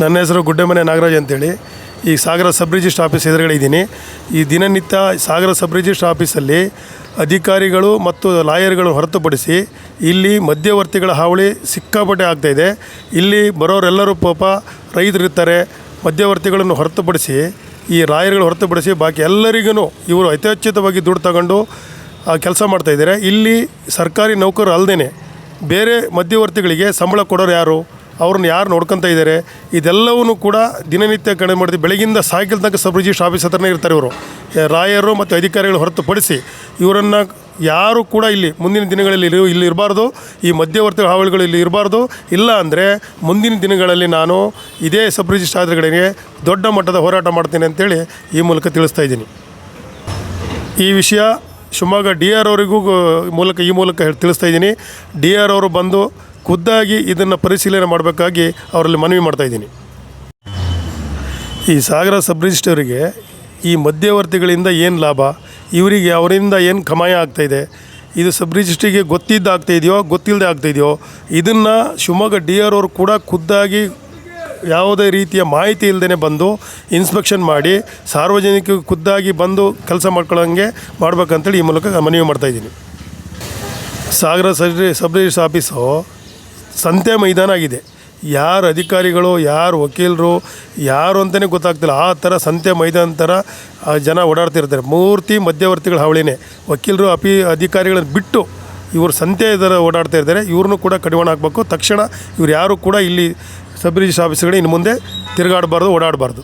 ನನ್ನ ಹೆಸರು ಗುಡ್ಡೆಮನೆ ನಾಗರಾಜ್ ಅಂತೇಳಿ. ಈ ಸಾಗರ ಸಬ್ ರಿಜಿಸ್ಟ್ರ್ ಆಫೀಸ್ ಎದುರುಗಡೆ ಇದ್ದೀನಿ. ಈ ದಿನನಿತ್ಯ ಸಾಗರ ಸಬ್ ರಿಜಿಸ್ಟ್ರ್ ಆಫೀಸಲ್ಲಿ ಅಧಿಕಾರಿಗಳು ಮತ್ತು ಲಾಯರ್ಗಳು ಹೊರತುಪಡಿಸಿ ಇಲ್ಲಿ ಮಧ್ಯವರ್ತಿಗಳ ಹಾವಳಿ ಸಿಕ್ಕಾಪಟ್ಟೆ ಆಗ್ತಾಯಿದೆ ಇಲ್ಲಿ ಬರೋರೆಲ್ಲರೂ ಪಾಪ ರೈತರಿರ್ತಾರೆ. ಮಧ್ಯವರ್ತಿಗಳನ್ನು ಹೊರತುಪಡಿಸಿ ಈ ರಾಯರ್ಗಳು ಹೊರತುಪಡಿಸಿ ಬಾಕಿ ಎಲ್ಲರಿಗೂ ಇವರು ಯಥೇಚ್ಛಿತವಾಗಿ ದುಡ್ಡು ತಗೊಂಡು ಕೆಲಸ ಮಾಡ್ತಾಯಿದ್ದಾರೆ ಇಲ್ಲಿ ಸರ್ಕಾರಿ ನೌಕರರು ಅಲ್ಲದೇ ಬೇರೆ ಮಧ್ಯವರ್ತಿಗಳಿಗೆ ಸಂಬಳ ಕೊಡೋರು ಯಾರು? ಅವ್ರನ್ನ ಯಾರು ನೋಡ್ಕೊತ ಇದ್ದಾರೆ ಇದೆಲ್ಲವೂ ಕೂಡ ದಿನನಿತ್ಯ ಕಡಿಮೆ ಮಾಡ್ತೀವಿ ಬೆಳಗಿಂದ ಸಾಯಂಕಾಲ ತನಕ ಸಬ್ ರಿಜಿಸ್ಟ್ರ್ ಆಫೀಸ್ ಹತ್ರನೇ ಇರ್ತಾರೆ ಇವರು. ರಾಯರು ಮತ್ತು ಅಧಿಕಾರಿಗಳು ಹೊರತುಪಡಿಸಿ ಇವರನ್ನು ಯಾರು ಕೂಡ ಇಲ್ಲಿ ಮುಂದಿನ ದಿನಗಳಲ್ಲಿ ಇಲ್ಲಿ ಇರಬಾರ್ದು. ಈ ಮಧ್ಯವರ್ತಿ ಹಾವಳಿಗಳು ಇಲ್ಲಿ ಇರಬಾರ್ದು. ಇಲ್ಲ ಅಂದರೆ ಮುಂದಿನ ದಿನಗಳಲ್ಲಿ ನಾನು ಇದೇ ಸಬ್ ರಿಜಿಸ್ಟ್ರ್ ಆದ್ರಗಳಿಗೆ ದೊಡ್ಡ ಮಟ್ಟದ ಹೋರಾಟ ಮಾಡ್ತೀನಿ ಅಂತೇಳಿ ಈ ಮೂಲಕ ತಿಳಿಸ್ತಾ ಇದ್ದೀನಿ. ಈ ವಿಷಯ ಶಿವಮೊಗ್ಗ ಡಿ ಆರ್ ಅವರಿಗೂ ಮೂಲಕ ಈ ಮೂಲಕ ತಿಳಿಸ್ತಾ ಇದ್ದೀನಿ. ಡಿ ಆರ್ ಅವರು ಬಂದು ಖುದ್ದಾಗಿ ಇದನ್ನು ಪರಿಶೀಲನೆ ಮಾಡಬೇಕಾಗಿ ಅವರಲ್ಲಿ ಮನವಿ ಮಾಡ್ತಾ ಇದ್ದೀನಿ. ಈ ಸಾಗರ ಸಬ್ ರಿಜಿಸ್ಟರಿಗೆ ಈ ಮಧ್ಯವರ್ತಿಗಳಿಂದ ಏನು ಲಾಭ, ಇವರಿಗೆ ಅವರಿಂದ ಏನು ಕಮಾಯ ಆಗ್ತಾಯಿದೆ ಇದು ಸಬ್ ರಿಜಿಸ್ಟ್ರಿಗೆ ಗೊತ್ತಿದ್ದು ಆಗ್ತಾಯಿದೆಯೋ ಗೊತ್ತಿಲ್ಲದೆ ಆಗ್ತಾಯಿದೆಯೋ ಇದನ್ನು ಶಿವಮೊಗ್ಗ ಡಿ ಆರ್ ಅವರು ಕೂಡ ಖುದ್ದಾಗಿ ಯಾವುದೇ ರೀತಿಯ ಮಾಹಿತಿ ಇಲ್ಲದೇ ಬಂದು ಇನ್ಸ್ಪೆಕ್ಷನ್ ಮಾಡಿ ಸಾರ್ವಜನಿಕ ಖುದ್ದಾಗಿ ಬಂದು ಕೆಲಸ ಮಾಡ್ಕೊಳ್ಳೋಂಗೆ ಮಾಡ್ಬೇಕಂತೇಳಿ ಈ ಮೂಲಕ ಮನವಿ ಮಾಡ್ತಾಯಿದ್ದೀನಿ Sagara sub sub registrar office ಸಂತೆ ಮೈದಾನ ಆಗಿದೆ. ಯಾರು ಅಧಿಕಾರಿಗಳು, ಯಾರು ವಕೀಲರು, ಯಾರು ಅಂತಲೇ ಗೊತ್ತಾಗ್ತಿಲ್ಲ. ಆ ಥರ ಸಂತೆ ಮೈದಾನ ಥರ ಜನ ಓಡಾಡ್ತಿರ್ತಾರೆ ಮೂರ್ತಿ ಮಧ್ಯವರ್ತಿಗಳ ಹಾವಳಿನೇ. ವಕೀಲರು, ಅಪಿ ಅಧಿಕಾರಿಗಳನ್ನು ಬಿಟ್ಟು ಇವರು ಸಂತೆ ಇದರ ಓಡಾಡ್ತಾ ಇದ್ದಾರೆ ಇವ್ರನ್ನೂ ಕೂಡ ಕಡಿವಾಣ ಹಾಕ್ಬೇಕು. ತಕ್ಷಣ ಇವ್ರು ಯಾರು ಕೂಡ ಇಲ್ಲಿ ಸಬ್ ರಿಜಿಸ್ಟ್ರ್ ಆಫೀಸ್ಗಳು ಇನ್ನು ಮುಂದೆ ತಿರುಗಾಡಬಾರ್ದು, ಓಡಾಡಬಾರ್ದು.